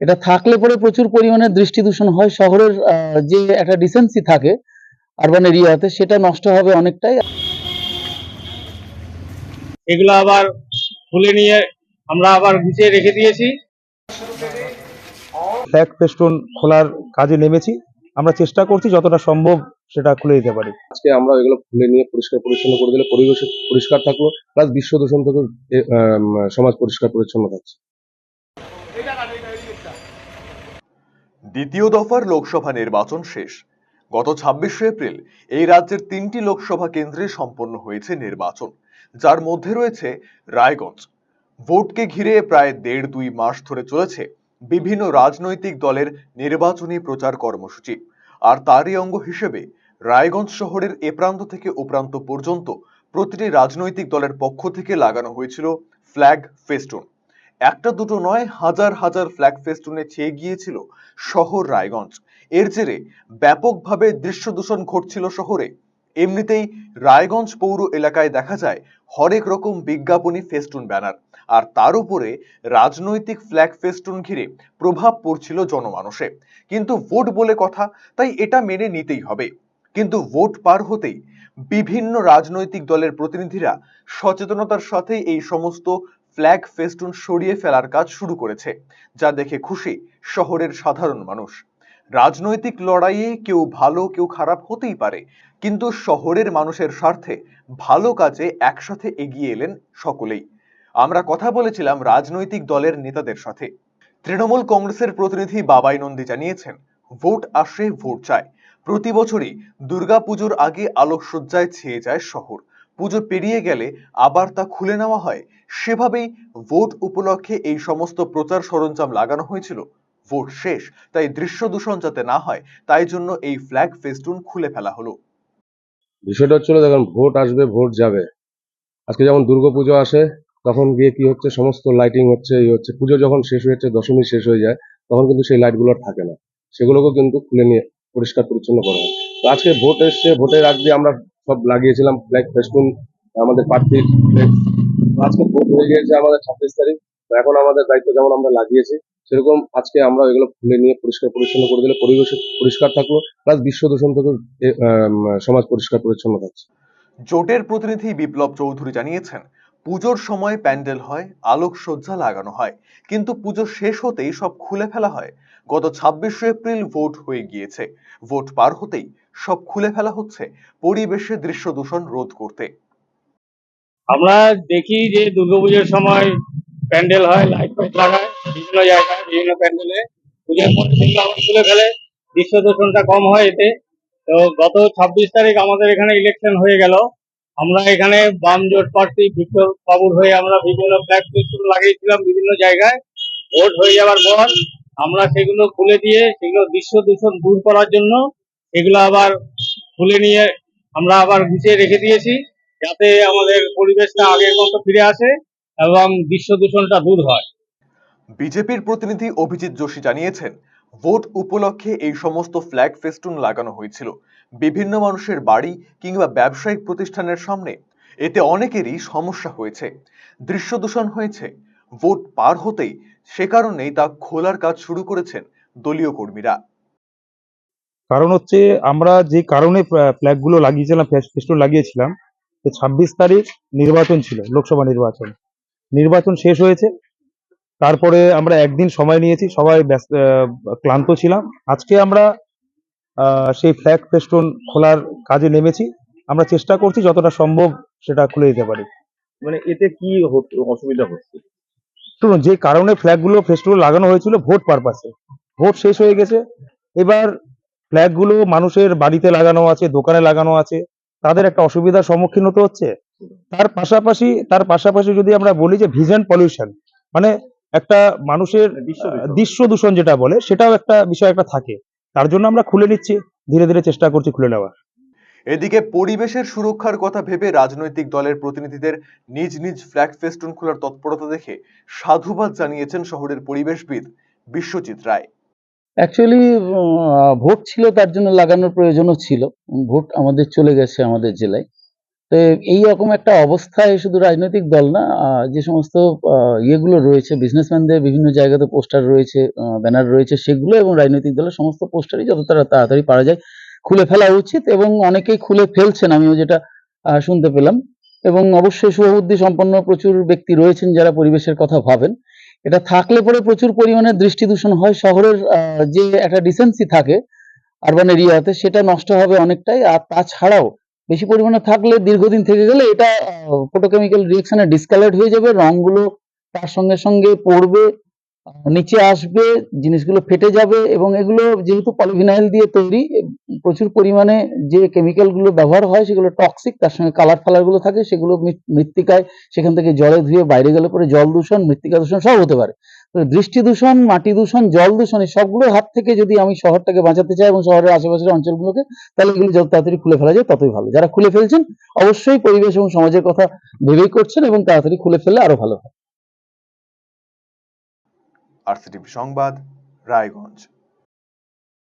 এটা থাকলে পরে প্রচুর পরিমাণে দৃষ্টি দূষণ হয়। শহরের আহ, যে একটা ডিসেন্সি থাকে আরবান এরিয়াতে সেটা নষ্ট হবে অনেকটাই। এগুলো আবার খুলে নিয়ে আমরা আবার গুছিয়ে রেখে দিয়েছি। ফ্ল্যাগ ফেস্টুন খোলার কাজে নেমেছি। আমরা চেষ্টা করছি যতটা সম্ভব সেটা খুলে দিতে পারি। আজকে আমরা এগুলো খুলে নিয়ে পরিষ্কার পরিচ্ছন্ন করে দিলে পরিবেশ পরিষ্কার থাকল প্লাস বিশ্ব দূষণ থেকে সমাজ পরিষ্কার পরিচ্ছন্ন থাকছে। দ্বিতীয় দফার লোকসভা নির্বাচন শেষ। গত ছাব্বিশে এপ্রিল এই রাজ্যের তিনটি লোকসভা কেন্দ্রে সম্পন্ন হয়েছে নির্বাচন, যার মধ্যে রয়েছে রায়গঞ্জ। ভোটকে ঘিরে প্রায় দেড় দুই মাস ধরে চলেছে বিভিন্ন রাজনৈতিক দলের নির্বাচনী প্রচার কর্মসূচি। আর তারই অঙ্গ হিসেবে রায়গঞ্জ শহরের এ প্রান্ত থেকে ও প্রান্ত পর্যন্ত প্রতিটি রাজনৈতিক দলের পক্ষ থেকে লাগানো হয়েছিল ফ্ল্যাগ ফেস্টুন। একটা দুটো নয়, হাজার হাজার ফ্ল্যাগ ফেস্টুনে ছেয়ে গিয়েছিল শহর রায়গঞ্জ। এর জেরে ব্যাপকভাবে দৃশ্য দূষণ ঘটছিল শহরে। এমনিতেই রায়গঞ্জ পৌর এলাকায় দেখা যায় হরেক রকম বিজ্ঞাপনী ফেস্টুন ব্যানার আর তার উপরে রাজনৈতিক ফ্ল্যাগ ফেস্টুন ঘিরে প্রভাব পড়ছিল জনমানসে। কিন্তু ভোট বলে কথা, তাই এটা মেনে নিতেই হবে। কিন্তু ভোট পার হতেই বিভিন্ন রাজনৈতিক দলের প্রতিনিধিরা সচেতনতার সাথে এই সমস্ত ফ্ল্যাগ ফেস্টুন সরিয়ে ফেলার কাজ শুরু করেছে, যা দেখে খুশি শহরের সাধারণ মানুষ। রাজনৈতিক লড়াইয়ে কেউ ভালো, কেউ খারাপ হতেই পারে, কিন্তু শহরের মানুষের স্বার্থে ভালো কাজে একসাথে এগিয়ে এলেন সকলেই। আমরা কথা বলেছিলাম রাজনৈতিক দলের নেতাদের সাথে। তৃণমূল কংগ্রেসের প্রতিনিধি বাবাই নন্দী জানিয়েছেন, ভোট আসে, ভোট চায় প্রতি বছরই দুর্গাপুজোর আগে আলোকসজ্জায় ছেয়ে যায় শহর। পুজো পেরিয়ে গেলে আবার তা খুলে নেওয়া হয়। সেভাবেই ভোট উপলক্ষে এই সমস্ত প্রচার সরঞ্জাম লাগানো হয়েছিল। ভোট শেষ, তাই দৃশ্য দূষণ যাতে না হয়, তাই জন্য এই ফ্ল্যাগ ফেস্টুন খুলে ফেলা হলো। বিষয়টা হচ্ছিল, দেখুন, ভোট আসবে, ভোট যাবে। আজকে যেমন দুর্গাপুজো আসে, তখন গিয়ে কি হচ্ছে, সমস্ত লাইটিং হচ্ছে, এই হচ্ছে। পুজো যখন শেষ হয়েছে দশমী শেষ হয়ে যায়, তখন কিন্তু সেই লাইটগুলো থাকে না। সেগুলোকেও কিন্তু খুলে নিয়ে পরিষ্কার পরিচ্ছন্ন করা হয় তো আজকে ভোট এসছে, ভোটের আগ আমরা সব লাগিয়েছিলাম ব্ল্যাক ফেস্টুন আমাদের প্রার্থীর আজকে ভোট হয়ে গিয়েছে আমাদের ছাব্বিশ তারিখ। এখন আমাদের দায়িত্ব যেমন আমরা লাগিয়েছি, সেরকম আজকে আমরা এগুলো খুলে নিয়ে পরিষ্কার পরিচ্ছন্ন করে দিলে পরিবেশ পরিষ্কার থাকল প্লাস বিশ্ব দূষণ থেকে সমাজ পরিষ্কার পরিচ্ছন্ন থাকছে। জোটের প্রতিনিধি বিপ্লব চৌধুরী জানিয়েছেন পুজোর সময় প্যান্ডেল হয়, আলোকসজ্জা লাগানো হয়। কিন্তু পুজো শেষ হতেই সব খুলে ফেলা হয়। গত ছাব্বিশে এপ্রিল ভোট হয়ে গিয়েছে। ভোট পার হতেই সব খুলে ফেলা হচ্ছে পরিবেশে দৃশ্য দূষণ রোধ করতে। আমরা দেখি যে দুর্গাপুজোর সময় প্যান্ডেল হয়, লাইট ফাইট লাগায়, বিভিন্ন জায়গায়, বিভিন্ন প্যান্ডেলে। পুজোর পরে সেগুলো আবার খুলে ফেলে, দৃশ্য দূষণটা কম হয় এতে। তো গত ছাব্বিশ তারিখ আমাদের এখানে ইলেকশন হয়ে গেল। আমরা এখানে বাম জোট প্রার্থী ভিক্টর বাবুর হয়ে আমরা বিভিন্ন ফ্ল্যাগ ফেস্টুন লাগিয়েছিলাম বিভিন্ন জায়গায়। ভোট হয়ে যাওয়ার পর আমরা সেগুলো খুলে দিয়ে, সেগুলো দৃশ্য দূষণ দূর করার জন্য এগুলো আবার খুলে নিয়ে আমরা আবার গুছিয়ে রেখে দিয়েছি যাতে আমাদের পরিবেশটা আগের মতো ফিরে আসে এবং দৃশ্য দূষণটা দূর হয়। বিজেপির প্রতিনিধি অভিজিৎ যোশী জানিয়েছেন ভোট উপলক্ষে এই সমস্ত ফ্ল্যাগ ফেস্টুন লাগানো হয়েছিল। বিভিন্ন মানুষের বাড়ি কিংবা ব্যবসায়িক প্রতিষ্ঠানের সামনে। এতে অনেকেরই সমস্যা হয়েছে। দৃশ্য দূষণ হয়েছে। ভোট পার হতেই সে কারণেই তা খোলার কাজ শুরু করেছেন দলীয় কর্মীরা। কারণ হচ্ছে আমরা যে কারণে ফ্ল্যাগগুলো লাগিয়েছিলাম ফেস্টুন লাগিয়েছিলাম ছাব্বিশ তারিখ নির্বাচন ছিল, লোকসভা নির্বাচন। নির্বাচন শেষ হয়েছে তারপরে আমরা একদিন সময় নিয়েছি সবাই ক্লান্ত ছিলাম। আজকে আমরা সেই ফ্ল্যাগ ফেস্টুন খোলার কাজে নেমেছি। আমরা চেষ্টা করছি যতটা সম্ভব সেটা খুলে দিতে পারি। মানে এতে কি অসুবিধা হচ্ছে? শুনুন যে কারণে ফ্ল্যাগগুলো ফেস্টুন লাগানো হয়েছিল ভোট পারপাসে ভোট শেষ হয়ে গেছে। এবার ফ্ল্যাগগুলো মানুষের বাড়িতে লাগানো আছে দোকানে লাগানো আছে। তাদের একটা অসুবিধার সম্মুখীন হতে হচ্ছে। তার পাশাপাশি তার পাশাপাশি যদি আমরা বলি যে ভিজন পলিউশন মানে একটা মানুষের দৃশ্য দূষণ। দূষণ যেটা বলে সেটাও একটা বিষয় একটা থাকে। তার জন্য আমরা খুলে নিচ্ছি ধীরে ধীরে চেষ্টা করছি খুলে নেওয়ার। এদিকে পরিবেশের সুরক্ষার কথা ভেবে রাজনৈতিক দলের প্রতিনিধিদের নিজ নিজ ফ্ল্যাগ ফেস্টুন খোলার তৎপরতা দেখে সাধুবাদ জানিয়েছেন শহরের পরিবেশবিদ বিশ্বজিৎ রায়। অ্যাকচুয়ালি ভোট ছিল তার জন্য লাগানোর প্রয়োজনও ছিল। ভোট আমাদের চলে গেছে আমাদের জেলায়। তো এই রকম একটা অবস্থায় শুধু রাজনৈতিক দল না যে সমস্ত ইয়েগুলো রয়েছে বিজনেসম্যানদের বিভিন্ন জায়গাতে পোস্টার রয়েছে ব্যানার রয়েছে সেগুলো এবং রাজনৈতিক দলের সমস্ত পোস্টারই যত তাড়াতাড়ি পারা যায়, খুলে ফেলা উচিত এবং অনেকেই খুলে ফেলছেন আমিও যেটা শুনতে পেলাম। এবং অবশ্যই শুভবুদ্ধি সম্পন্ন প্রচুর ব্যক্তি রয়েছেন যারা পরিবেশের কথা ভাবেন। এটা থাকলে পরে প্রচুর পরিমাণে দৃষ্টি দূষণ হয়। শহরের যে একটা ডিসেন্সি থাকে আরবান এরিয়াতে সেটা নষ্ট হবে অনেকটাই। আর তাছাড়াও বেশি পরিমাণে থাকলে দীর্ঘদিন থেকে গেলে এটা ফটোকেমিক্যাল রিয়েকশনে ডিসকালার্ড হয়ে যাবে, রংগুলো তার সঙ্গে সঙ্গে পড়বে নিচে আসবে, জিনিসগুলো ফেটে যাবে এবং এগুলো যেহেতু পলিভিনাইল দিয়ে তৈরি প্রচুর পরিমাণে যে কেমিক্যালগুলো ব্যবহার হয় সেগুলো টক্সিক তার সঙ্গে কালার ফালারগুলো থাকে, সেগুলো মৃত্তিকায় সেখান থেকে জলে ধুয়ে বাইরে গেলে পরে জল দূষণ, মৃত্তিকা দূষণ সব হতে পারে। দৃষ্টি দূষণ, মাটি দূষণ, জল দূষণ, এই সবগুলোর হাত থেকে যদি আমি শহরটাকে বাঁচাতে চাই এবং শহরের আশেপাশের অঞ্চলগুলোকে, তাহলে এগুলো যত তাড়াতাড়ি খুলে ফেলা যায় ততই ভালো। যারা খুলে ফেলছেন, অবশ্যই পরিবেশ এবং সমাজের কথা ভেবেই করছেন এবং তাড়াতাড়ি খুলে ফেললে আরও ভালো হয়। সংবাদ, রায়গঞ্জ।